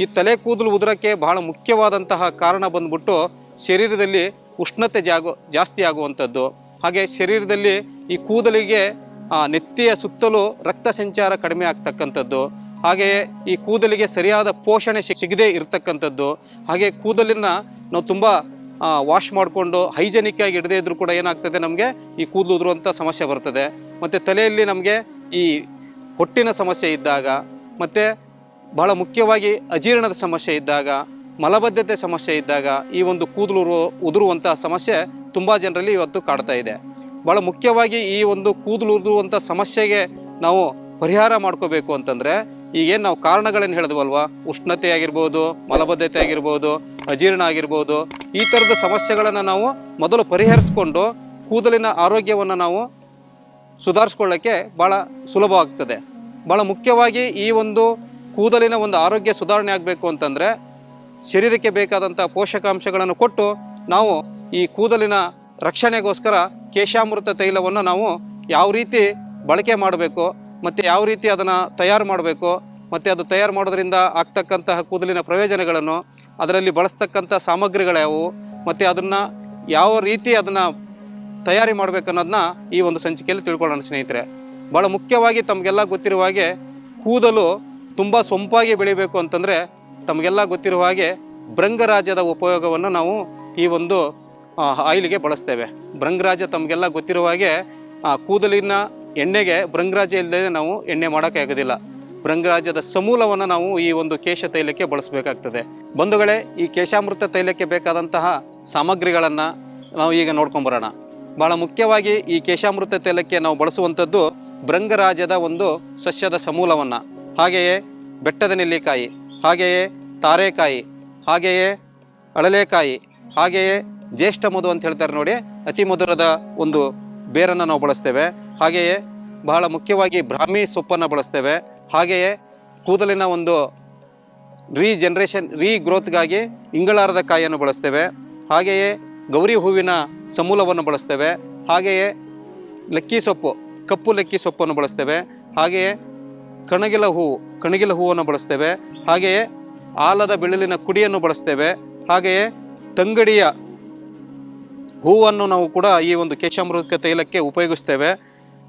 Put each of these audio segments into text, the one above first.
ಈ ತಲೆ ಕೂದಲು ಉದುರಕ್ಕೆ ಬಹಳ ಮುಖ್ಯವಾದಂತಹ ಕಾರಣ ಬಂದ್ಬಿಟ್ಟು ಶರೀರದಲ್ಲಿ ಉಷ್ಣತೆ ಜಾಗೋ, ಜಾಸ್ತಿ ಆಗುವಂಥದ್ದು. ಹಾಗೆ ಶರೀರದಲ್ಲಿ ಈ ಕೂದಲಿಗೆ ನೆತ್ತಿಯ ಸುತ್ತಲೂ ರಕ್ತ ಸಂಚಾರ ಕಡಿಮೆ ಆಗ್ತಕ್ಕಂಥದ್ದು. ಹಾಗೆಯೇ ಈ ಕೂದಲಿಗೆ ಸರಿಯಾದ ಪೋಷಣೆ ಸಿಗ್- ಸಿಗದೇ ಇರತಕ್ಕಂಥದ್ದು. ಹಾಗೆ ಕೂದಲಿನ ನಾವು ತುಂಬ ವಾಶ್ ಮಾಡಿಕೊಂಡು ಹೈಜೆನಿಕ್ ಆಗಿ ಇಡದೇ ಇದ್ರೂ ಕೂಡ ಏನಾಗ್ತದೆ ನಮಗೆ? ಈ ಕೂದಲು ಉದುರುವಂಥ ಸಮಸ್ಯೆ ಬರ್ತದೆ. ಮತ್ತು ತಲೆಯಲ್ಲಿ ನಮಗೆ ಈ ಹೊಟ್ಟಿನ ಸಮಸ್ಯೆ ಇದ್ದಾಗ, ಮತ್ತು ಬಹಳ ಮುಖ್ಯವಾಗಿ ಅಜೀರ್ಣದ ಸಮಸ್ಯೆ ಇದ್ದಾಗ, ಮಲಬದ್ಧತೆ ಸಮಸ್ಯೆ ಇದ್ದಾಗ ಈ ಒಂದು ಕೂದಲು ಉದುರುವಂತಹ ಸಮಸ್ಯೆ ತುಂಬ ಜನರಲ್ಲಿ ಇವತ್ತು ಕಾಡ್ತಾ ಇದೆ. ಬಹಳ ಮುಖ್ಯವಾಗಿ ಈ ಒಂದು ಕೂದಲು ಉದುರುವಂಥ ಸಮಸ್ಯೆಗೆ ನಾವು ಪರಿಹಾರ ಮಾಡ್ಕೋಬೇಕು ಅಂತಂದ್ರೆ, ಈಗೇನು ನಾವು ಕಾರಣಗಳೇನು ಹೇಳಿದ್ವಲ್ವಾ? ಉಷ್ಣತೆ ಆಗಿರ್ಬೋದು ಮಲಬದ್ಧತೆ ಆಗಿರ್ಬೋದು, ಅಜೀರ್ಣ ಆಗಿರ್ಬೋದು, ಈ ಥರದ ಸಮಸ್ಯೆಗಳನ್ನು ನಾವು ಮೊದಲು ಪರಿಹರಿಸ್ಕೊಂಡು ಕೂದಲಿನ ಆರೋಗ್ಯವನ್ನು ನಾವು ಸುಧಾರಿಸ್ಕೊಳ್ಳೋಕ್ಕೆ ಭಾಳ ಸುಲಭವಾಗ್ತದೆ. ಭಾಳ ಮುಖ್ಯವಾಗಿ ಈ ಒಂದು ಕೂದಲಿನ ಒಂದು ಆರೋಗ್ಯ ಸುಧಾರಣೆ ಆಗಬೇಕು ಅಂತಂದರೆ ಶರೀರಕ್ಕೆ ಬೇಕಾದಂಥ ಪೋಷಕಾಂಶಗಳನ್ನು ಕೊಟ್ಟು ನಾವು ಈ ಕೂದಲಿನ ರಕ್ಷಣೆಗೋಸ್ಕರ ಕೇಶಾಮೃತ ತೈಲವನ್ನು ನಾವು ಯಾವ ರೀತಿ ಬಳಕೆ ಮಾಡಬೇಕು, ಮತ್ತು ಯಾವ ರೀತಿ ಅದನ್ನು ತಯಾರು ಮಾಡಬೇಕು, ಮತ್ತು ಅದು ತಯಾರು ಮಾಡೋದ್ರಿಂದ ಆಗ್ತಕ್ಕಂತಹ ಕೂದಲಿನ ಪ್ರಯೋಜನಗಳನ್ನು, ಅದರಲ್ಲಿ ಬಳಸ್ತಕ್ಕಂಥ ಸಾಮಗ್ರಿಗಳ್ಯಾವು ಮತ್ತು ಅದನ್ನು ಯಾವ ರೀತಿ ಅದನ್ನು ತಯಾರಿ ಮಾಡಬೇಕನ್ನೋದನ್ನ ಈ ಒಂದು ಸಂಚಿಕೆಯಲ್ಲಿ ತಿಳ್ಕೊಳ್ಳೋಣ ಸ್ನೇಹಿತರೆ. ಭಾಳ ಮುಖ್ಯವಾಗಿ ತಮಗೆಲ್ಲ ಗೊತ್ತಿರುವ ಹಾಗೆ ಕೂದಲು ತುಂಬ ಸೊಂಪಾಗಿ ಬೆಳಿಬೇಕು ಅಂತಂದರೆ ತಮಗೆಲ್ಲ ಗೊತ್ತಿರುವ ಹಾಗೆ ಭೃಂಗರಾಜದ ಉಪಯೋಗವನ್ನು ನಾವು ಈ ಒಂದು ಆಯಿಲಿಗೆ ಬಳಸ್ತೇವೆ. ಭೃಂಗರಾಜ ತಮಗೆಲ್ಲ ಗೊತ್ತಿರುವ ಹಾಗೆ ಕೂದಲಿನ ಎಣ್ಣೆಗೆ ಭೃಂಗರಾಜ ಇಲ್ಲದೆ ನಾವು ಎಣ್ಣೆ ಮಾಡೋಕ್ಕೆ ಆಗೋದಿಲ್ಲ. ಭೃಂಗರಾಜದ ಸಮೂಲವನ್ನು ನಾವು ಈ ಒಂದು ಕೇಶ ತೈಲಕ್ಕೆ ಬಳಸಬೇಕಾಗ್ತದೆ. ಬಂಧುಗಳೇ, ಈ ಕೇಶಾಮೃತ ತೈಲಕ್ಕೆ ಬೇಕಾದಂತಹ ಸಾಮಗ್ರಿಗಳನ್ನು ನಾವು ಈಗ ನೋಡ್ಕೊಂಬರೋಣ. ಬಹಳ ಮುಖ್ಯವಾಗಿ ಈ ಕೇಶಾಮೃತ ತೈಲಕ್ಕೆ ನಾವು ಬಳಸುವಂಥದ್ದು ಭೃಂಗರಾಜದ ಒಂದು ಸಸ್ಯದ ಸಮೂಲವನ್ನು. ಹಾಗೆಯೇ ಬೆಟ್ಟದ ನೆಲ್ಲಿಕಾಯಿ, ಹಾಗೆಯೇ ತಾರೆಕಾಯಿ, ಹಾಗೆಯೇ ಅಳಲೆಕಾಯಿ, ಹಾಗೆಯೇ ಜ್ಯೇಷ್ಠ ಮಧು ಅಂತ ಹೇಳ್ತಾರೆ ನೋಡಿ, ಅತಿ ಮಧುರದ ಒಂದು ಬೇರನ್ನು ನಾವು ಬಳಸ್ತೇವೆ. ಹಾಗೆಯೇ ಬಹಳ ಮುಖ್ಯವಾಗಿ ಬ್ರಾಹ್ಮಿ ಸೊಪ್ಪನ್ನು ಬಳಸ್ತೇವೆ. ಹಾಗೆಯೇ ಕೂದಲಿನ ಒಂದು ರೀಜನ್ರೇಷನ್ ರೀ ಗ್ರೋತ್ಗಾಗಿ ಇಂಗಳಾರದ ಕಾಯಿಯನ್ನು ಬಳಸ್ತೇವೆ. ಹಾಗೆಯೇ ಗೌರಿ ಹೂವಿನ ಸಮೂಲವನ್ನು ಬಳಸ್ತೇವೆ. ಹಾಗೆಯೇ ಲಕ್ಕಿ ಸೊಪ್ಪು, ಕಪ್ಪು ಲಕ್ಕಿ ಸೊಪ್ಪನ್ನು ಬಳಸ್ತೇವೆ. ಹಾಗೆಯೇ ಕಣಗಿಲ ಹೂವು ಕಣಗಿಲ ಹೂವನ್ನು ಬಳಸ್ತೇವೆ. ಹಾಗೆಯೇ ಆಲದ ಬೆಳಲಿನ ಕುಡಿಯನ್ನು ಬಳಸ್ತೇವೆ. ಹಾಗೆಯೇ ತಂಗಡಿಯ ಹೂವನ್ನು ನಾವು ಕೂಡ ಈ ಒಂದು ಕೇಶಾಮೃತ ತೈಲಕ್ಕೆ ಉಪಯೋಗಿಸ್ತೇವೆ.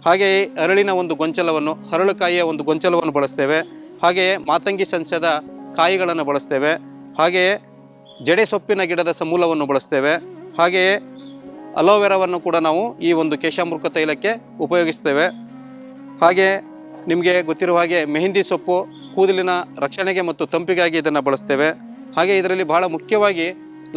ಹಾಗೆಯೇ ಅರಳಿನ ಒಂದು ಗೊಂಚಲವನ್ನು, ಹರಳುಕಾಯಿಯ ಒಂದು ಗೊಂಚಲವನ್ನು ಬಳಸ್ತೇವೆ. ಹಾಗೆಯೇ ಮಾತಂಗಿ ಸಂಚದ ಕಾಯಿಗಳನ್ನು ಬಳಸ್ತೇವೆ. ಹಾಗೆಯೇ ಜಡೆ ಸೊಪ್ಪಿನ ಗಿಡದ ಸಮೂಲವನ್ನು ಬಳಸ್ತೇವೆ. ಹಾಗೆಯೇ ಅಲೋವೆರಾವನ್ನು ಕೂಡ ನಾವು ಈ ಒಂದು ಕೇಶಾಮೃತ ತೈಲಕ್ಕೆ ಉಪಯೋಗಿಸ್ತೇವೆ. ಹಾಗೆ ನಿಮಗೆ ಗೊತ್ತಿರುವ ಹಾಗೆ ಮೆಹಂದಿ ಸೊಪ್ಪು, ಕೂದಲಿನ ರಕ್ಷಣೆಗೆ ಮತ್ತು ತಂಪಿಗಾಗಿ ಇದನ್ನು ಬಳಸ್ತೇವೆ. ಹಾಗೆ ಇದರಲ್ಲಿ ಬಹಳ ಮುಖ್ಯವಾಗಿ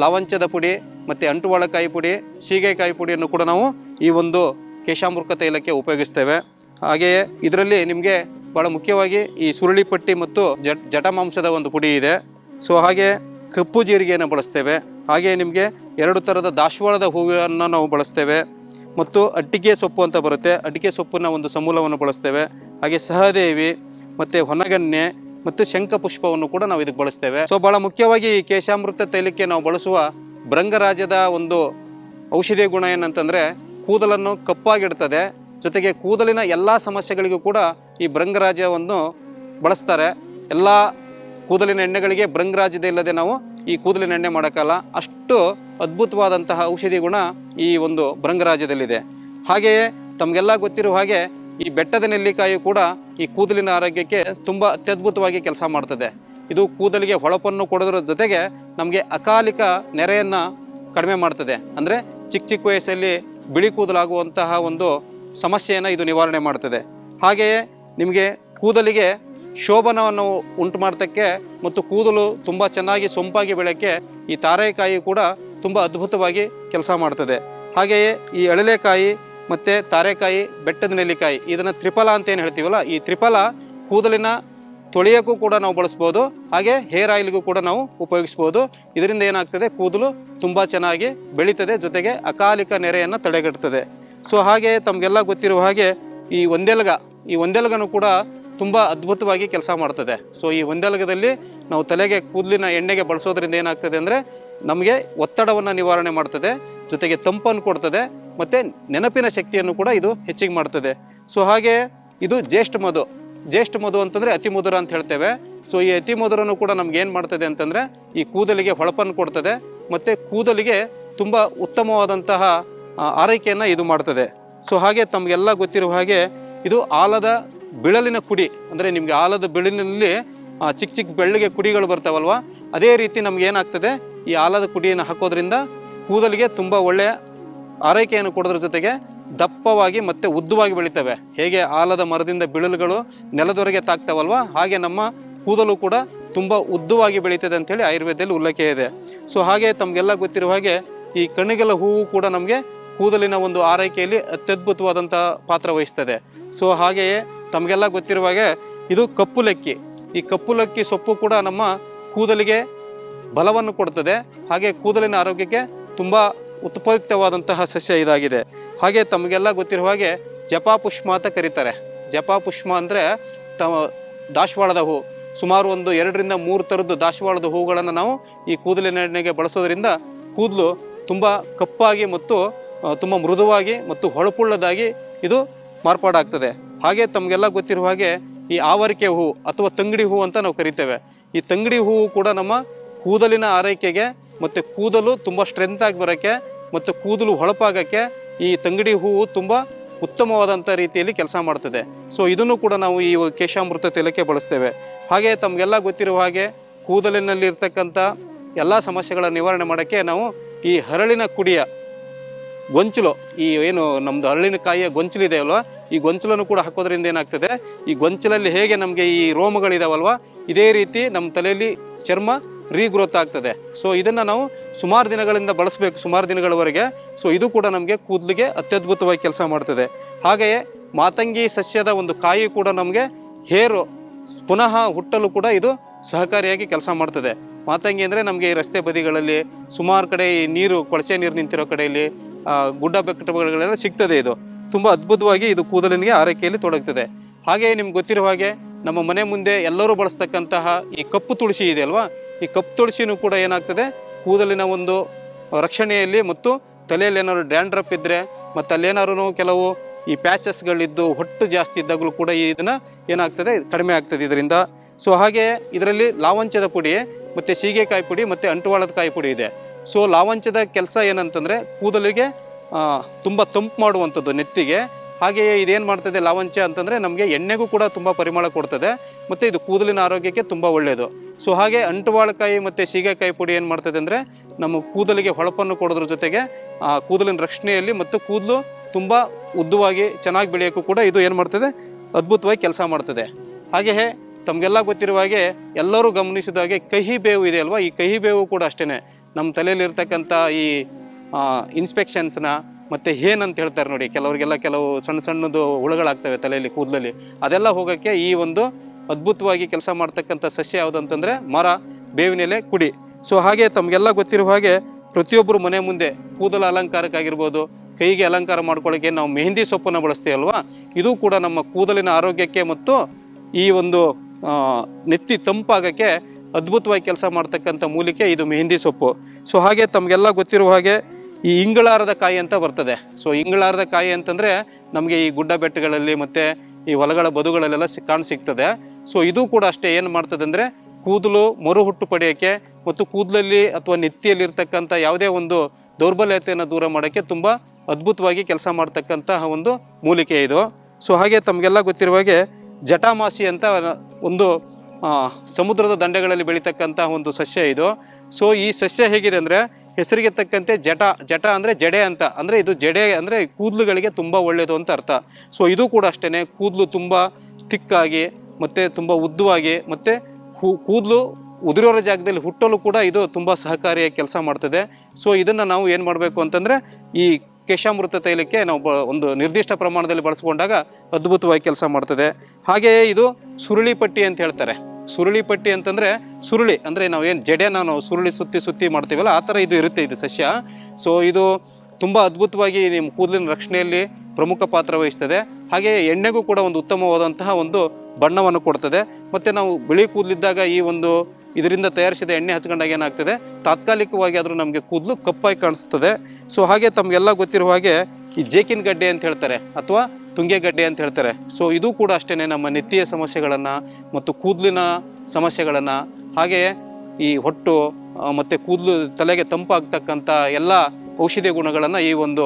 ಲವಂಚದ ಪುಡಿ ಮತ್ತು ಅಂಟುವಾಳಕಾಯಿ ಪುಡಿ, ಸೀಗೆಕಾಯಿ ಪುಡಿಯನ್ನು ಕೂಡ ನಾವು ಈ ಒಂದು ಕೇಶಾಮೃತ ತೈಲಕ್ಕೆ ಉಪಯೋಗಿಸ್ತೇವೆ. ಹಾಗೆಯೇ ಇದರಲ್ಲಿ ನಿಮಗೆ ಬಹಳ ಮುಖ್ಯವಾಗಿ ಈ ಸುರುಳಿ ಪಟ್ಟಿ ಮತ್ತು ಜಟ್ ಜಟಮಾಂಸದ ಒಂದು ಪುಡಿ ಇದೆ. ಸೊ ಹಾಗೆ ಕಪ್ಪು ಜೀರಿಗೆಯನ್ನು ಬಳಸ್ತೇವೆ. ಹಾಗೆ ನಿಮಗೆ ಎರಡು ಥರದ ದಾಶವಾಳದ ಹೂವನ್ನು ನಾವು ಬಳಸ್ತೇವೆ. ಮತ್ತು ಅಟ್ಟಿಗೆ ಸೊಪ್ಪು ಅಂತ ಬರುತ್ತೆ. ಅಡಿಕೆ ಸೊಪ್ಪನ್ನು ಒಂದು ಸಮೂಲವನ್ನು ಬಳಸ್ತೇವೆ. ಹಾಗೆ ಸಹದೇವಿ ಮತ್ತು ಹೊನಗನ್ನೆ ಮತ್ತು ಶಂಖಪುಷ್ಪವನ್ನು ಕೂಡ ನಾವು ಇದಕ್ಕೆ ಬಳಸ್ತೇವೆ. ಸೊ ಬಹಳ ಮುಖ್ಯವಾಗಿ ಈ ಕೇಶಾಮೃತ ತೈಲಕ್ಕೆ ನಾವು ಬಳಸುವ ಭೃಂಗರಾಜದ ಒಂದು ಔಷಧೀಯ ಗುಣ ಏನಂತಂದ್ರೆ ಕೂದಲನ್ನು ಕಪ್ಪಾಗಿಡ್ತದೆ. ಜೊತೆಗೆ ಕೂದಲಿನ ಎಲ್ಲ ಸಮಸ್ಯೆಗಳಿಗೂ ಕೂಡ ಈ ಭೃಂಗರಾಜವನ್ನು ಬಳಸ್ತಾರೆ. ಎಲ್ಲ ಕೂದಲಿನ ಎಣ್ಣೆಗಳಿಗೆ ಭೃಂಗರಾಜದ ಇಲ್ಲದೆ ನಾವು ಈ ಕೂದಲಿನ ಎಣ್ಣೆ ಮಾಡೋಕ್ಕಲ್ಲ. ಅಷ್ಟು ಅದ್ಭುತವಾದಂತಹ ಔಷಧಿ ಗುಣ ಈ ಒಂದು ಭೃಂಗರಾಜದಲ್ಲಿದೆ ಹಾಗೆಯೇ ತಮಗೆಲ್ಲ ಗೊತ್ತಿರುವ ಹಾಗೆ ಈ ಬೆಟ್ಟದ ನೆಲ್ಲಿಕಾಯಿ ಕೂಡ ಈ ಕೂದಲಿನ ಆರೋಗ್ಯಕ್ಕೆ ತುಂಬ ಅತ್ಯದ್ಭುತವಾಗಿ ಕೆಲಸ ಮಾಡ್ತದೆ. ಇದು ಕೂದಲಿಗೆ ಹೊಳಪನ್ನು ಕೊಡೋದ್ರ ಜೊತೆಗೆ ನಮಗೆ ಅಕಾಲಿಕ ನೆರೆಯನ್ನು ಕಡಿಮೆ ಮಾಡ್ತದೆ. ಅಂದರೆ ಚಿಕ್ಕ ಚಿಕ್ಕ ವಯಸ್ಸಲ್ಲಿ ಬಿಳಿ ಕೂದಲಾಗುವಂತಹ ಒಂದು ಸಮಸ್ಯೆಯನ್ನು ಇದು ನಿವಾರಣೆ ಮಾಡ್ತದೆ. ಹಾಗೆಯೇ ನಿಮಗೆ ಕೂದಲಿಗೆ ಶೋಭನವನ್ನು ಉಂಟು ಮಾಡ್ತಕ್ಕೆ ಮತ್ತು ಕೂದಲು ತುಂಬ ಚೆನ್ನಾಗಿ ಸೊಂಪಾಗಿ ಬೆಳೆಯೋಕ್ಕೆ ಈ ತಾರೆಕಾಯಿ ಕೂಡ ತುಂಬ ಅದ್ಭುತವಾಗಿ ಕೆಲಸ ಮಾಡ್ತದೆ. ಹಾಗೆಯೇ ಈ ಅಳಲೆಕಾಯಿ ಮತ್ತು ತಾರೆಕಾಯಿ, ಬೆಟ್ಟದ ನೆಲ್ಲಿಕಾಯಿ, ಇದನ್ನು ತ್ರಿಫಲ ಅಂತ ಏನು ಹೇಳ್ತೀವಲ್ಲ, ಈ ತ್ರಿಫಲ ಕೂದಲಿನ ತೊಳೆಯೋಕ್ಕೂ ಕೂಡ ನಾವು ಬಳಸ್ಬೋದು, ಹಾಗೆ ಹೇರ್ ಆಯಿಲ್ಗೂ ಕೂಡ ನಾವು ಉಪಯೋಗಿಸ್ಬೋದು. ಇದರಿಂದ ಏನಾಗ್ತದೆ, ಕೂದಲು ತುಂಬ ಚೆನ್ನಾಗಿ ಬೆಳೀತದೆ, ಜೊತೆಗೆ ಅಕಾಲಿಕ ನೆರೆಯನ್ನು ತಡೆಗಟ್ಟುತ್ತದೆ ಸೊ ಹಾಗೆ ತಮಗೆಲ್ಲ ಗೊತ್ತಿರುವ ಹಾಗೆ ಈ ಒಂದೆಲಗ, ಈ ಒಂದೆಲಗನು ಕೂಡ ತುಂಬ ಅದ್ಭುತವಾಗಿ ಕೆಲಸ ಮಾಡ್ತದೆ. ಸೊ ಈ ಒಂದೆಲಗದಲ್ಲಿ ನಾವು ತಲೆಗೆ ಕೂದಲಿನ ಎಣ್ಣೆಗೆ ಬಳಸೋದ್ರಿಂದ ಏನಾಗ್ತದೆ ಅಂದರೆ, ನಮಗೆ ಒತ್ತಡವನ್ನು ನಿವಾರಣೆ ಮಾಡ್ತದೆ, ಜೊತೆಗೆ ತಂಪನ್ನು ಕೊಡ್ತದೆ ಮತ್ತು ನೆನಪಿನ ಶಕ್ತಿಯನ್ನು ಕೂಡ ಇದು ಹೆಚ್ಚಿಗೆ ಮಾಡ್ತದೆ. ಸೊ ಹಾಗೆ ಇದು ಜ್ಯೇಷ್ಠ ಮಧು. ಜ್ಯೇಷ್ಠ ಮಧು ಅಂತಂದ್ರೆ ಅತಿ ಮಧುರ ಅಂತ ಹೇಳ್ತೇವೆ. ಸೊ ಈ ಅತಿ ಮಧುರನು ಕೂಡ ನಮ್ಗೆ ಏನು ಮಾಡ್ತದೆ ಅಂತಂದ್ರೆ ಈ ಕೂದಲಿಗೆ ಹೊಳಪನ್ನು ಕೊಡ್ತದೆ ಮತ್ತೆ ಕೂದಲಿಗೆ ತುಂಬಾ ಉತ್ತಮವಾದಂತಹ ಆರೈಕೆಯನ್ನು ಇದು ಮಾಡ್ತದೆ. ಸೊ ಹಾಗೆ ತಮ್ಗೆಲ್ಲ ಗೊತ್ತಿರುವ ಹಾಗೆ ಇದು ಆಲದ ಬಿಳಲಿನ ಕುಡಿ. ಅಂದ್ರೆ ನಿಮಗೆ ಆಲದ ಬಿಳಿನಲ್ಲಿ ಚಿಕ್ಕ ಚಿಕ್ಕ ಬೆಳ್ಳಿಗೆ ಕುಡಿಗಳು ಬರ್ತಾವಲ್ವ? ಅದೇ ರೀತಿ ನಮ್ಗೆ ಏನಾಗ್ತದೆ? ಈ ಆಲದ ಕುಡಿಯನ್ನು ಹಾಕೋದ್ರಿಂದ ಕೂದಲಿಗೆ ತುಂಬಾ ಒಳ್ಳೆಯ ಆರೈಕೆಯನ್ನು ಕೊಡೋದ್ರ ಜೊತೆಗೆ ದಪ್ಪವಾಗಿ ಮತ್ತೆ ಉದ್ದವಾಗಿ ಬೆಳಿತವೆ. ಹೇಗೆ ಆಲದ ಮರದಿಂದ ಬಿಳಲುಗಳು ನೆಲದೊರೆಗೆ ತಾಕ್ತಾವಲ್ವಾ ಹಾಗೆ ನಮ್ಮ ಕೂದಲು ಕೂಡ ತುಂಬಾ ಉದ್ದವಾಗಿ ಬೆಳೀತದೆ ಅಂತೇಳಿ ಆಯುರ್ವೇದದಲ್ಲಿ ಉಲ್ಲೇಖ ಇದೆ. ಸೊ ಹಾಗೆ ತಮ್ಗೆಲ್ಲ ಗೊತ್ತಿರುವ ಹಾಗೆ ಈ ಕಣಿಗಲ ಹೂವು ಕೂಡ ನಮಗೆ ಕೂದಲಿನ ಒಂದು ಆರೈಕೆಯಲ್ಲಿ ಅತ್ಯದ್ಭುತವಾದಂತಹ ಪಾತ್ರ ವಹಿಸ್ತದೆ. ಸೊ ಹಾಗೆಯೇ ತಮಗೆಲ್ಲ ಗೊತ್ತಿರುವ ಹಾಗೆ ಇದು ಕಪ್ಪುಲಕ್ಕಿ. ಈ ಕಪ್ಪುಲಕ್ಕಿ ಸೊಪ್ಪು ಕೂಡ ನಮ್ಮ ಕೂದಲಿಗೆ ಬಲವನ್ನು ಕೊಡ್ತದೆ. ಹಾಗೆ ಕೂದಲಿನ ಆರೋಗ್ಯಕ್ಕೆ ತುಂಬಾ ಉಪಯುಕ್ತವಾದಂತಹ ಸಸ್ಯ ಇದಾಗಿದೆ. ಹಾಗೆ ತಮಗೆಲ್ಲ ಗೊತ್ತಿರುವ ಹಾಗೆ ಜಪಾಪುಷ್ಪ ಅಂತ ಕರೀತಾರೆ. ಜಪಾಪುಷ್ಪ ಅಂದರೆ ತ ದಾಶವಾಳದ ಹೂ. ಸುಮಾರು ಒಂದು ಎರಡರಿಂದ ಮೂರು ಥರದ್ದು ದಾಶವಾಳದ ಹೂಗಳನ್ನು ನಾವು ಈ ಕೂದಲಿನ ಎಣ್ಣೆಗೆ ಬಳಸೋದ್ರಿಂದ ಕೂದಲು ತುಂಬ ಕಪ್ಪಾಗಿ ಮತ್ತು ತುಂಬಾ ಮೃದುವಾಗಿ ಮತ್ತು ಹೊಳಪುಳ್ಳದಾಗಿ ಇದು ಮಾರ್ಪಾಡಾಗ್ತದೆ. ಹಾಗೆ ತಮಗೆಲ್ಲ ಗೊತ್ತಿರುವ ಹಾಗೆ ಈ ಆವರಿಕೆ ಹೂ ಅಥವಾ ತಂಗಡಿ ಹೂ ಅಂತ ನಾವು ಕರಿತೇವೆ. ಈ ತಂಗಡಿ ಹೂವು ಕೂಡ ನಮ್ಮ ಕೂದಲಿನ ಆರೈಕೆಗೆ ಮತ್ತೆ ಕೂದಲು ತುಂಬಾ ಸ್ಟ್ರೆಂತ್ ಆಗಿ ಬರೋಕ್ಕೆ ಮತ್ತು ಕೂದಲು ಹೊಳಪಾಗಕ್ಕೆ ಈ ತಂಗಡಿ ಹೂವು ತುಂಬಾ ಉತ್ತಮವಾದಂಥ ರೀತಿಯಲ್ಲಿ ಕೆಲಸ ಮಾಡ್ತದೆ. ಸೊ ಇದನ್ನು ಕೂಡ ನಾವು ಈ ಕೇಶಾಮೃತ ತೈಲಕ್ಕೆ ಬಳಸ್ತೇವೆ. ಹಾಗೆ ತಮಗೆಲ್ಲ ಗೊತ್ತಿರುವ ಹಾಗೆ ಕೂದಲಿನಲ್ಲಿ ಇರ್ತಕ್ಕಂಥ ಎಲ್ಲ ಸಮಸ್ಯೆಗಳ ನಿವಾರಣೆ ಮಾಡೋಕ್ಕೆ ನಾವು ಈ ಹರಳಿನ ಕುಡಿಯ ಗೊಂಚಲು, ಈ ಏನು ನಮ್ಮದು ಹರಳಿನ ಕಾಯಿಯ ಗೊಂಚಲಿದೆ ಅಲ್ವಾ ಈ ಗೊಂಚಲನ್ನು ಕೂಡ ಹಾಕೋದ್ರಿಂದ ಏನಾಗ್ತದೆ? ಈ ಗೊಂಚಲಲ್ಲಿ ಹೇಗೆ ನಮಗೆ ಈ ರೋಮಗಳಿದಾವಲ್ವ? ಇದೇ ರೀತಿ ನಮ್ಮ ತಲೆಯಲ್ಲಿ ಚರ್ಮ ರೀಗ್ರೋತ್ ಆಗ್ತದೆ. ಸೊ ಇದನ್ನ ನಾವು ಸುಮಾರು ದಿನಗಳಿಂದ ಬಳಸಬೇಕು, ಸುಮಾರು ದಿನಗಳವರೆಗೆ. ಸೊ ಇದು ಕೂಡ ನಮಗೆ ಕೂದಲಿಗೆ ಅತ್ಯದ್ಭುತವಾಗಿ ಕೆಲಸ ಮಾಡ್ತದೆ. ಹಾಗೆಯೇ ಮಾತಂಗಿ ಸಸ್ಯದ ಒಂದು ಕಾಯಿ ಕೂಡ ನಮಗೆ ಹೇರು, ಪುನಃ ಹುಟ್ಟಲು ಕೂಡ ಇದು ಸಹಕಾರಿಯಾಗಿ ಕೆಲಸ ಮಾಡ್ತದೆ. ಮಾತಂಗಿ ಅಂದರೆ ನಮಗೆ ಈ ರಸ್ತೆ ಬದಿಗಳಲ್ಲಿ ಸುಮಾರು ಕಡೆ ಈ ನೀರು, ಕೊಳಚೆ ನೀರು ನಿಂತಿರೋ ಕಡೆಯಲ್ಲಿ ಗುಡ್ಡ ಬೆಕ್ಕಟಗಳೆಲ್ಲ ಸಿಗ್ತದೆ ಇದು. ತುಂಬ ಅದ್ಭುತವಾಗಿ ಇದು ಕೂದಲಿನಿಗೆ ಆರೈಕೆಯಲ್ಲಿ ತೊಡಗ್ತದೆ. ಹಾಗೆ ನಿಮ್ಗೆ ಗೊತ್ತಿರುವ ಹಾಗೆ ನಮ್ಮ ಮನೆ ಮುಂದೆ ಎಲ್ಲರೂ ಬಳಸ್ತಕ್ಕಂತಹ ಈ ಕಪ್ಪು ತುಳಸಿ ಇದೆ ಅಲ್ವಾ? ಈ ಕಪ್ಪು ತುಳಸಿನೂ ಕೂಡ ಏನಾಗ್ತದೆ? ಕೂದಲಿನ ಒಂದು ರಕ್ಷಣೆಯಲ್ಲಿ ಮತ್ತು ತಲೆಯಲ್ಲಿ ಏನಾದ್ರು ಡ್ಯಾಂಡ್ರಪ್ ಇದ್ದರೆ ಮತ್ತು ಅಲ್ಲೇನಾದ್ರು ಕೆಲವು ಈ ಪ್ಯಾಚಸ್ಗಳಿದ್ದು ಹೊಟ್ಟು ಜಾಸ್ತಿ ಇದ್ದಾಗಲೂ ಕೂಡ ಈ ಇದನ್ನ ಏನಾಗ್ತದೆ? ಕಡಿಮೆ ಆಗ್ತದೆ ಇದರಿಂದ. ಸೊ ಹಾಗೆ ಇದರಲ್ಲಿ ಲಾವಂಚದ ಪುಡಿ ಮತ್ತು ಸೀಗೆಕಾಯಿ ಪುಡಿ ಮತ್ತು ಅಂಟುವಾಳದ ಕಾಯಿ ಪುಡಿ ಇದೆ. ಸೊ ಲಾವಂಚದ ಕೆಲಸ ಏನಂತಂದರೆ ಕೂದಲಿಗೆ ತುಂಬಾ ತಂಪು ಮಾಡುವಂಥದ್ದು ನೆತ್ತಿಗೆ. ಹಾಗೆಯೇ ಇದೇನು ಮಾಡ್ತದೆ ಲಾವಂಚ ಅಂತಂದರೆ ನಮಗೆ ಎಣ್ಣೆಗೂ ಕೂಡ ತುಂಬ ಪರಿಮಳ ಕೊಡ್ತದೆ. ಮತ್ತೆ ಇದು ಕೂದಲಿನ ಆರೋಗ್ಯಕ್ಕೆ ತುಂಬಾ ಒಳ್ಳೆಯದು ಸೊ ಹಾಗೆ ಅಂಟುವಾಳಕಾಯಿ ಮತ್ತೆ ಸೀಗೆಕಾಯಿ ಪುಡಿ ಏನು ಮಾಡ್ತದೆ ಅಂದರೆ ನಮ್ಮ ಕೂದಲಿಗೆ ಹೊಳಪನ್ನು ಕೊಡೋದ್ರ ಜೊತೆಗೆ, ಆ, ಕೂದಲಿನ ರಕ್ಷಣೆಯಲ್ಲಿ ಮತ್ತು ಕೂದಲು ತುಂಬಾ ಉದ್ದವಾಗಿ ಚೆನ್ನಾಗಿ ಬೆಳೆಯೋಕ್ಕೂ ಕೂಡ ಇದು ಏನು ಮಾಡ್ತದೆ? ಅದ್ಭುತವಾಗಿ ಕೆಲಸ ಮಾಡ್ತದೆ. ಹಾಗೆಯೇ ತಮಗೆಲ್ಲ ಗೊತ್ತಿರುವ ಹಾಗೆ ಎಲ್ಲರೂ ಗಮನಿಸಿದ ಹಾಗೆ ಕಹಿ ಬೇವು ಇದೆ ಅಲ್ವಾ? ಈ ಕಹಿ ಬೇವು ಕೂಡ ಅಷ್ಟೇನೆ. ನಮ್ಮ ತಲೆಯಲ್ಲಿ ಇರ್ತಕ್ಕಂಥ ಈ ಇನ್ಸ್ಪೆಕ್ಷನ್ಸ್ನ ಮತ್ತೆ ಏನಂತ ಹೇಳ್ತಾರೆ ನೋಡಿ. ಕೆಲವರಿಗೆಲ್ಲ ಕೆಲವು ಸಣ್ಣ ಸಣ್ಣದು ಹುಳುಗಳಾಗ್ತವೆ ತಲೆಯಲ್ಲಿ, ಕೂದಲಲ್ಲಿ. ಅದೆಲ್ಲ ಹೋಗೋಕ್ಕೆ ಈ ಒಂದು ಅದ್ಭುತವಾಗಿ ಕೆಲಸ ಮಾಡ್ತಕ್ಕಂಥ ಸಸ್ಯ ಯಾವುದಂತಂದರೆ ಮರ, ಬೇವಿನೆಲೆ, ಕುಡಿ. ಸೊ ಹಾಗೆ ತಮಗೆಲ್ಲ ಗೊತ್ತಿರುವ ಹಾಗೆ ಪ್ರತಿಯೊಬ್ಬರು ಮನೆ ಮುಂದೆ ಕೂದಲ ಅಲಂಕಾರಕ್ಕಾಗಿರ್ಬೋದು, ಕೈಗೆ ಅಲಂಕಾರ ಮಾಡ್ಕೊಳ್ಳೋಕೆ ನಾವು ಮೆಹಂದಿ ಸೊಪ್ಪನ್ನು ಬಳಸ್ತೀವಿ ಅಲ್ವಾ? ಇದು ಕೂಡ ನಮ್ಮ ಕೂದಲಿನ ಆರೋಗ್ಯಕ್ಕೆ ಮತ್ತು ಈ ಒಂದು ನೆತ್ತಿ ತಂಪಾಗಕ್ಕೆ ಅದ್ಭುತವಾಗಿ ಕೆಲಸ ಮಾಡ್ತಕ್ಕಂಥ ಮೂಲಿಕೆ ಇದು ಮೆಹಂದಿ ಸೊಪ್ಪು. ಸೊ ಹಾಗೆ ತಮಗೆಲ್ಲ ಗೊತ್ತಿರುವ ಹಾಗೆ ಈ ಇಂಗಳಾರದ ಕಾಯಿ ಅಂತ ಬರ್ತದೆ. ಸೊ ಇಂಗಳಾರದ ಕಾಯಿ ಅಂತಂದರೆ ನಮಗೆ ಈ ಗುಡ್ಡ ಬೆಟ್ಟಗಳಲ್ಲಿ ಮತ್ತು ಈ ಹೊಲಗಳ ಬದುಗಳಲ್ಲೆಲ್ಲ ಸಿ ಸಿಗ್ತದೆ. ಸೊ ಇದು ಕೂಡ ಅಷ್ಟೇ ಏನು ಮಾಡ್ತದೆ ಅಂದರೆ ಕೂದಲು ಮರುಹುಟ್ಟು ಪಡೆಯೋಕ್ಕೆ ಮತ್ತು ಕೂದಲಲ್ಲಿ ಅಥವಾ ನೆತ್ತಿಯಲ್ಲಿ ಇರ್ತಕ್ಕಂಥ ಯಾವುದೇ ಒಂದು ದೌರ್ಬಲ್ಯತೆಯನ್ನು ದೂರ ಮಾಡೋಕ್ಕೆ ತುಂಬ ಅದ್ಭುತವಾಗಿ ಕೆಲಸ ಮಾಡ್ತಕ್ಕಂತಹ ಒಂದು ಮೂಲಿಕೆ ಇದು. ಸೊ ಹಾಗೆ ತಮಗೆಲ್ಲ ಗೊತ್ತಿರುವ ಹಾಗೆ ಜಟಾಮಾಸಿ ಅಂತ ಒಂದು ಸಮುದ್ರದ ದಂಡೆಗಳಲ್ಲಿ ಬೆಳೀತಕ್ಕಂಥ ಒಂದು ಸಸ್ಯ ಇದು. ಸೊ ಈ ಸಸ್ಯ ಹೇಗಿದೆ ಅಂದರೆ ಹೆಸರಿಗೆ ತಕ್ಕಂತೆ ಜಟ ಜಟ ಅಂದರೆ ಜಡೆ ಅಂತ, ಅಂದರೆ ಇದು ಜಡೆ ಅಂದರೆ ಕೂದಲುಗಳಿಗೆ ತುಂಬ ಒಳ್ಳೆಯದು ಅಂತ ಅರ್ಥ. ಸೊ ಇದು ಕೂಡ ಅಷ್ಟೇ ಕೂದಲು ತುಂಬ ತಿಕ್ಕಾಗಿ ಮತ್ತೆ ತುಂಬ ಉದ್ದವಾಗಿ, ಮತ್ತೆ ಕೂ- ಕೂದಲು ಉದುರೋರ ಜಾಗದಲ್ಲಿ ಹುಟ್ಟಲು ಕೂಡ ಇದು ತುಂಬ ಸಹಕಾರಿಯಾಗಿ ಕೆಲಸ ಮಾಡ್ತದೆ. ಸೊ ಇದನ್ನು ನಾವು ಏನು ಮಾಡಬೇಕು ಅಂತಂದರೆ, ಈ ಕೇಶಾಮೃತ ತೈಲಕ್ಕೆ ನಾವು ಬ- ಒಂದು ನಿರ್ದಿಷ್ಟ ಪ್ರಮಾಣದಲ್ಲಿ ಬಳಸ್ಕೊಂಡಾಗ ಅದ್ಭುತವಾಗಿ ಕೆಲಸ ಮಾಡ್ತದೆ. ಹಾಗೆಯೇ ಇದು ಸುರುಳಿ ಪಟ್ಟಿ ಅಂತ ಹೇಳ್ತಾರೆ. ಸುರುಳಿ ಪಟ್ಟಿ ಅಂತಂದರೆ ಸುರುಳಿ, ಅಂದರೆ ನಾವು ಏನು ಜಡೆನ ನಾವು ಸುರುಳಿ ಸುತ್ತಿ ಸುತ್ತಿ ಮಾಡ್ತೀವಲ್ಲ, ಆ ಥರ ಇದು ಇರುತ್ತೆ ಇದು ಸಸ್ಯ. ಸೊ ಇದು ತುಂಬ ಅದ್ಭುತವಾಗಿ ನಿಮ್ಮ ಕೂದಲಿನ ರಕ್ಷಣೆಯಲ್ಲಿ ಪ್ರಮುಖ ಪಾತ್ರ ವಹಿಸ್ತದೆ. ಹಾಗೆ ಎಣ್ಣೆಗೂ ಕೂಡ ಒಂದು ಉತ್ತಮವಾದಂತಹ ಒಂದು ಬಣ್ಣವನ್ನು ಕೊಡ್ತದೆ. ಮತ್ತು ನಾವು ಬಿಳಿ ಕೂದಲಿದ್ದಾಗ ಈ ಒಂದು ಇದರಿಂದ ತಯಾರಿಸಿದ ಎಣ್ಣೆ ಹಚ್ಕೊಂಡಾಗ ಏನಾಗ್ತದೆ? ತಾತ್ಕಾಲಿಕವಾಗಿ ಆದರೂ ನಮಗೆ ಕೂದಲು ಕಪ್ಪಾಗಿ ಕಾಣಿಸ್ತದೆ. ಸೊ ಹಾಗೆ ತಮಗೆಲ್ಲ ಗೊತ್ತಿರುವ ಹಾಗೆ ಈ ಜೇಕಿನ ಗಡ್ಡೆ ಅಂತ ಹೇಳ್ತಾರೆ ಅಥವಾ ತುಂಗೆಗಡ್ಡೆ ಅಂತ ಹೇಳ್ತಾರೆ. ಸೊ ಇದು ಕೂಡ ಅಷ್ಟೇ ನಮ್ಮ ನಿತ್ಯ ಸಮಸ್ಯೆಗಳನ್ನು ಮತ್ತು ಕೂದಲಿನ ಸಮಸ್ಯೆಗಳನ್ನು ಹಾಗೆಯೇ ಈ ಹೊಟ್ಟು ಮತ್ತು ಕೂದಲು ತಲೆಗೆ ತಂಪಾಗ್ತಕ್ಕಂಥ ಎಲ್ಲ ಔಷಧಿ ಗುಣಗಳನ್ನು ಈ ಒಂದು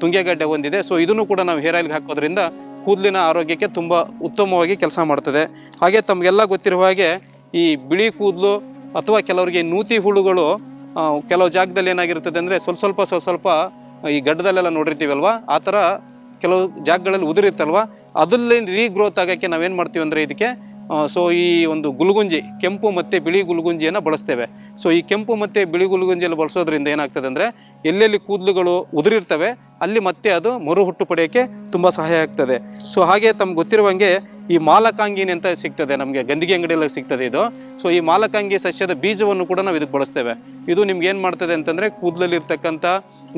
ತುಂಗೆಗಡ್ಡೆ ಹೊಂದಿದೆ ಸೊ ಇದನ್ನು ಕೂಡ ನಾವು ಹೇರ್ ಆಯಿಲ್ಗೆ ಹಾಕೋದ್ರಿಂದ ಕೂದಲಿನ ಆರೋಗ್ಯಕ್ಕೆ ತುಂಬ ಉತ್ತಮವಾಗಿ ಕೆಲಸ ಮಾಡ್ತದೆ. ಹಾಗೆ ತಮಗೆಲ್ಲ ಗೊತ್ತಿರುವ ಹಾಗೆ ಈ ಬಿಳಿ ಕೂದಲು ಅಥವಾ ಕೆಲವರಿಗೆ ನೂತಿ ಹುಳುಗಳು ಕೆಲವು ಜಾಗದಲ್ಲಿ ಏನಾಗಿರ್ತದೆ ಅಂದರೆ ಸ್ವಲ್ಪ ಸ್ವಲ್ಪ ಸ್ವಲ್ಪ ಸ್ವಲ್ಪ ಈ ಗಡ್ಡದಲ್ಲೆಲ್ಲ ನೋಡಿರ್ತೀವಲ್ವ? ಆ ಥರ ಕೆಲವು ಜಾಗಗಳಲ್ಲಿ ಉದುರಿತ್ತಲ್ವ? ಅದರಲ್ಲಿ ರೀಗ್ರೋತ್ ಆಗೋಕ್ಕೆ ನಾವೇನು ಮಾಡ್ತೀವಿ ಅಂದರೆ ಇದಕ್ಕೆ ಸೊ ಈ ಒಂದು ಗುಲ್ಗುಂಜಿ, ಕೆಂಪು ಮತ್ತು ಬಿಳಿ ಗುಲ್ಗುಂಜಿಯನ್ನು ಬಳಸ್ತೇವೆ. ಸೊ ಈ ಕೆಂಪು ಮತ್ತು ಬಿಳಿ ಗುಲ್ಗುಂಜಿಯಲ್ಲಿ ಬಳಸೋದ್ರಿಂದ ಏನಾಗ್ತದೆ ಅಂದರೆ, ಎಲ್ಲೆಲ್ಲಿ ಕೂದಲುಗಳು ಉದುರಿರ್ತವೆ ಅಲ್ಲಿ ಮತ್ತೆ ಅದು ಮರು ಹುಟ್ಟು ಪಡೆಯೋಕ್ಕೆ ತುಂಬ ಸಹಾಯ ಆಗ್ತದೆ. ಸೊ ಹಾಗೆ ತಮ್ಗೆ ಗೊತ್ತಿರುವಂಗೆ ಈ ಮಾಲಕಾಂಗಿನಿ ಅಂತ ಸಿಗ್ತದೆ ನಮಗೆ, ಗಂದಿಗೆ ಅಂಗಡಿಯಲ್ಲಿ ಸಿಗ್ತದೆ ಇದು. ಸೊ ಈ ಮಾಲಕಾಂಗಿ ಸಸ್ಯದ ಬೀಜವನ್ನು ಕೂಡ ನಾವು ಇದಕ್ಕೆ ಬಳಸ್ತೇವೆ. ಇದು ನಿಮ್ಗೆ ಏನು ಮಾಡ್ತದೆ ಅಂತಂದರೆ ಕೂದಲಲ್ಲಿರ್ತಕ್ಕಂಥ,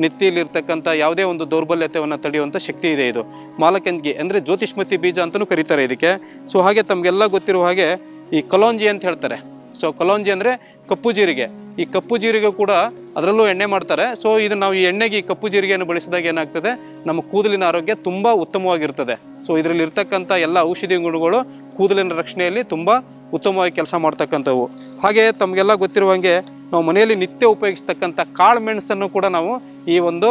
ನೆತ್ತಿಯಲ್ಲಿರ್ತಕ್ಕಂಥ ಯಾವುದೇ ಒಂದು ದೌರ್ಬಲ್ಯತೆಯನ್ನು ತಡೆಯುವಂಥ ಶಕ್ತಿ ಇದೆ ಇದು. ಮಾಲಕಂಗಿ ಅಂದರೆ ಜ್ಯೋತಿಷ್ಮತಿ ಬೀಜ ಅಂತಲೂ ಕರೀತಾರೆ ಇದಕ್ಕೆ. ಸೊ ಹಾಗೆ ತಮಗೆಲ್ಲ ಗೊತ್ತಿರುವ ಹಾಗೆ ಈ ಕಲೋಂಜಿ ಅಂತ ಹೇಳ್ತಾರೆ. ಸೊ ಕಲೋಂಜಿ ಅಂದರೆ ಕಪ್ಪು ಜೀರಿಗೆ. ಈ ಕಪ್ಪು ಜೀರಿಗೆ ಕೂಡ ಅದರಲ್ಲೂ ಎಣ್ಣೆ ಮಾಡ್ತಾರೆ. ಸೊ ಇದು ನಾವು ಈ ಎಣ್ಣೆಗೆ ಈ ಕಪ್ಪು ಜೀರಿಗೆಯನ್ನು ಬಳಸಿದಾಗ ಏನಾಗ್ತದೆ? ನಮ್ಮ ಕೂದಲಿನ ಆರೋಗ್ಯ ತುಂಬ ಉತ್ತಮವಾಗಿರ್ತದೆ. ಸೊ ಇದರಲ್ಲಿ ಇರ್ತಕ್ಕಂಥ ಎಲ್ಲ ಔಷಧಿ ಗುಣಗಳು ಕೂದಲಿನ ರಕ್ಷಣೆಯಲ್ಲಿ ತುಂಬ ಉತ್ತಮವಾಗಿ ಕೆಲಸ ಮಾಡ್ತಕ್ಕಂಥವು. ಹಾಗೆ ತಮಗೆಲ್ಲ ಗೊತ್ತಿರುವಂಗೆ ನಾವು ಮನೆಯಲ್ಲಿ ನಿತ್ಯ ಉಪಯೋಗಿಸ್ತಕ್ಕಂಥ ಕಾಳು ಮೆಣಸನ್ನು ಕೂಡ ನಾವು ಈ ಒಂದು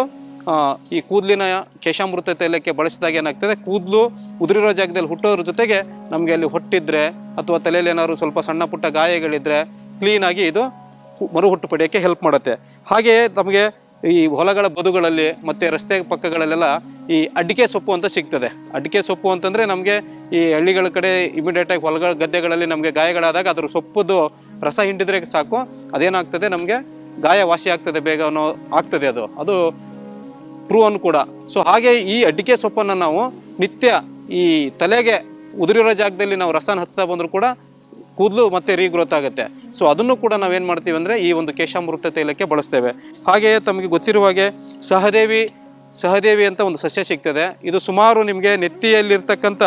ಈ ಕೂದಲಿನ ಕೇಶಾಮೃತ ತೈಲಕ್ಕೆ ಬಳಸಿದಾಗ ಏನಾಗ್ತದೆ? ಕೂದಲು ಉದುರಿರೋ ಜಾಗದಲ್ಲಿ ಹುಟ್ಟೋದ್ರ ಜೊತೆಗೆ ನಮಗೆ ಅಲ್ಲಿ ಹೊಟ್ಟಿದ್ರೆ ಅಥವಾ ತಲೆಯಲ್ಲಿ ಏನಾದ್ರು ಸ್ವಲ್ಪ ಸಣ್ಣ ಪುಟ್ಟ ಗಾಯಗಳಿದ್ರೆ ಕ್ಲೀನಾಗಿ ಇದು ಮರುಹುಟ್ಟು ಮರು ಹುಟ್ಟು ಪಡೆಯೋಕ್ಕೆ ಹೆಲ್ಪ್ ಮಾಡುತ್ತೆ. ಹಾಗೆಯೇ ನಮಗೆ ಈ ಹೊಲಗಳ ಬದುಗಳಲ್ಲಿ ಮತ್ತು ರಸ್ತೆ ಪಕ್ಕಗಳಲ್ಲೆಲ್ಲ ಈ ಅಡಿಕೆ ಸೊಪ್ಪು ಅಂತ ಸಿಗ್ತದೆ. ಅಡಿಕೆ ಸೊಪ್ಪು ಅಂತಂದರೆ ನಮಗೆ ಈ ಹಳ್ಳಿಗಳ ಕಡೆ ಇಮಿಡಿಯೇಟಾಗಿ ಹೊಲಗಳ ಗದ್ದೆಗಳಲ್ಲಿ ನಮಗೆ ಗಾಯಗಳಾದಾಗ ಅದರ ಸೊಪ್ಪುದು ರಸ ಹಿಂಡಿದ್ರೆ ಸಾಕು. ಅದೇನಾಗ್ತದೆ ನಮಗೆ ಗಾಯ ವಾಸಿ ಆಗ್ತದೆ, ಬೇಗ ಅನ್ನೋ ಆಗ್ತದೆ ಅದು. ಅದು ಪ್ರೂವನ್ ಕೂಡ. ಸೊ ಹಾಗೆ ಈ ಅಡಿಕೆ ಸೊಪ್ಪನ್ನು ನಾವು ನಿತ್ಯ ಈ ತಲೆಗೆ ಉದುರಿರೋ ಜಾಗದಲ್ಲಿ ನಾವು ರಸನ ಹಚ್ತಾ ಬಂದರೂ ಕೂಡ ಕೂದಲು ಮತ್ತೆ ರೀಗ್ರೋತ್ ಆಗುತ್ತೆ. ಸೊ ಅದನ್ನು ಕೂಡ ನಾವೇನು ಮಾಡ್ತೀವಿ ಅಂದರೆ ಈ ಒಂದು ಕೇಶಾಮೃತ ತೈಲಕ್ಕೆ ಬಳಸ್ತೇವೆ. ಹಾಗೆಯೇ ತಮಗೆ ಗೊತ್ತಿರುವ ಹಾಗೆ ಸಹದೇವಿ ಸಹದೇವಿ ಅಂತ ಒಂದು ಸಸ್ಯ ಸಿಗ್ತದೆ. ಇದು ಸುಮಾರು ನಿಮಗೆ ನೆತ್ತಿಯಲ್ಲಿರ್ತಕ್ಕಂಥ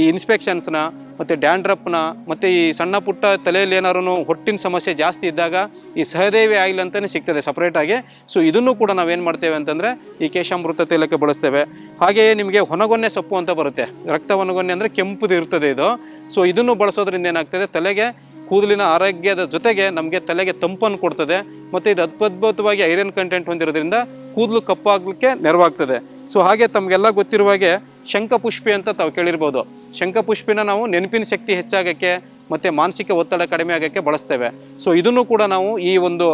ಈ ಇನ್ಸ್ಪೆಕ್ಷನ್ಸ್ನ ಮತ್ತು ಡ್ಯಾಂಡ್ರಪ್ನ ಮತ್ತು ಈ ಸಣ್ಣ ಪುಟ್ಟ ತಲೆಯಲ್ಲಿ ಏನಾರು ಹೊಟ್ಟಿನ ಸಮಸ್ಯೆ ಜಾಸ್ತಿ ಇದ್ದಾಗ ಈ ಸಹದೇವಿ ಆಯಿಲ್ ಅಂತಲೇ ಸಿಗ್ತದೆ ಸಪ್ರೇಟಾಗಿ ಸೊ ಇದನ್ನು ಕೂಡ ನಾವೇನು ಮಾಡ್ತೇವೆ ಅಂತಂದರೆ ಈ ಕೇಶಾಮೃತ ತೈಲಕ್ಕೆ ಬಳಸ್ತೇವೆ. ಹಾಗೆಯೇ ನಿಮಗೆ ಹೊನಗೊನ್ನೆ ಸೊಪ್ಪು ಅಂತ ಬರುತ್ತೆ. ರಕ್ತ ಹೊನಗೊನ್ನೆ ಅಂದರೆ ಕೆಂಪುದು ಇರ್ತದೆ ಇದು. ಸೊ ಇದನ್ನು ಬಳಸೋದ್ರಿಂದ ಏನಾಗ್ತದೆ? ತಲೆಗೆ ಕೂದಲಿನ ಆರೋಗ್ಯದ ಜೊತೆಗೆ ನಮಗೆ ತಲೆಗೆ ತಂಪನ್ನು ಕೊಡ್ತದೆ. ಮತ್ತು ಇದು ಅದ್ಭುತವಾಗಿ ಐರನ್ ಕಂಟೆಂಟ್ ಹೊಂದಿರೋದ್ರಿಂದ ಕೂದಲು ಕಪ್ಪಾಗಲಿಕ್ಕೆ ನೆರವಾಗ್ತದೆ. ಸೊ ಹಾಗೆ ತಮಗೆಲ್ಲ ಗೊತ್ತಿರುವ ಹಾಗೆ ಶಂಖಪುಷ್ಪಿ ಅಂತ ತಾವು ಕೇಳಿರ್ಬೋದು. ಶಂಖಪುಷ್ಪಿನ ನಾವು ನೆನಪಿನ ಶಕ್ತಿ ಹೆಚ್ಚಾಗಕ್ಕೆ ಮತ್ತು ಮಾನಸಿಕ ಒತ್ತಡ ಕಡಿಮೆ ಆಗೋಕ್ಕೆ ಬಳಸ್ತೇವೆ. ಸೊ ಇದನ್ನು ಕೂಡ ನಾವು ಈ ಒಂದು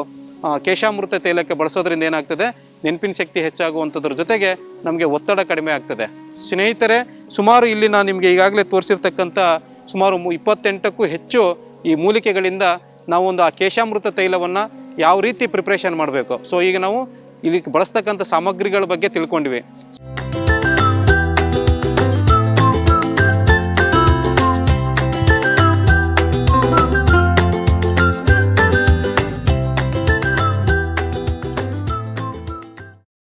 ಕೇಶಾಮೃತ ತೈಲಕ್ಕೆ ಬಳಸೋದ್ರಿಂದ ಏನಾಗ್ತದೆ? ನೆನಪಿನ ಶಕ್ತಿ ಹೆಚ್ಚಾಗುವಂಥದ್ರ ಜೊತೆಗೆ ನಮಗೆ ಒತ್ತಡ ಕಡಿಮೆ ಆಗ್ತದೆ. ಸ್ನೇಹಿತರೆ, ಸುಮಾರು ಇಲ್ಲಿ ನಾನು ನಿಮಗೆ ಈಗಾಗಲೇ ತೋರಿಸಿರ್ತಕ್ಕಂಥ ಸುಮಾರು ಇಪ್ಪತ್ತೆಂಟಕ್ಕೂ ಹೆಚ್ಚು ಈ ಮೂಲಿಕೆಗಳಿಂದ ನಾವೊಂದು ಆ ಕೇಶಾಮೃತ ತೈಲವನ್ನು ಯಾವ ರೀತಿ ಪ್ರಿಪ್ರೇಷನ್ ಮಾಡಬೇಕು. ಸೊ ಈಗ ನಾವು ಇಲ್ಲಿ ಬಳಸ್ತಕ್ಕಂಥ ಸಾಮಗ್ರಿಗಳ ಬಗ್ಗೆ ತಿಳ್ಕೊಂಡ್ವಿ.